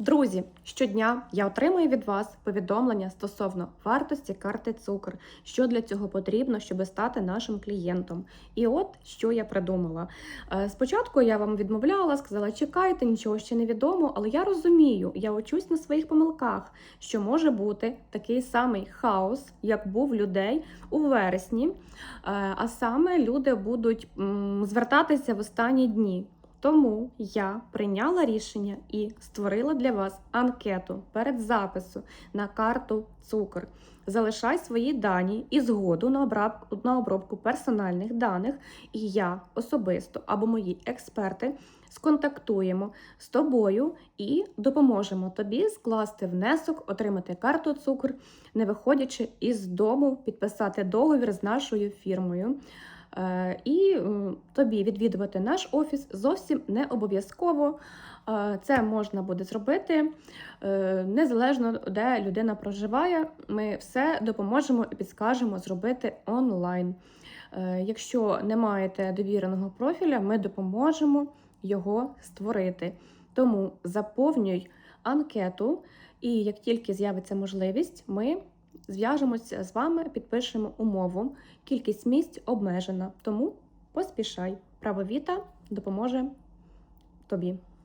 Друзі, щодня я отримую від вас повідомлення стосовно вартості карти цукор, що для цього потрібно, щоб стати нашим клієнтом. І от що я придумала. Е, Спочатку я вам відмовляла, сказала, чекайте, нічого ще не відомо, але я розумію, я учусь на своїх помилках, що може бути такий самий хаос, як був людей у вересні. Е, А саме люди будуть звертатися в останні дні. Тому я прийняла рішення і створила для вас анкету перед запису на карту цукор. Залишай свої дані і згоду на обробку персональних даних, і я особисто або мої експерти сконтактуємо з тобою і допоможемо тобі скласти внесок, отримати карту цукор, не виходячи із дому, підписати договір з нашою фірмою. Е, І тобі відвідувати наш офіс зовсім не обов'язково. Е, Це можна буде зробити е, незалежно де людина проживає. Ми все допоможемо і підскажемо зробити онлайн. Е, Якщо не маєте довіреного профіля, ми допоможемо його створити. Тому заповнюй анкету, і як тільки з'явиться можливість, ми зв'яжемося з вами, підпишемо умову. Кількість місць обмежена, тому поспішай. Правовіта допоможе тобі.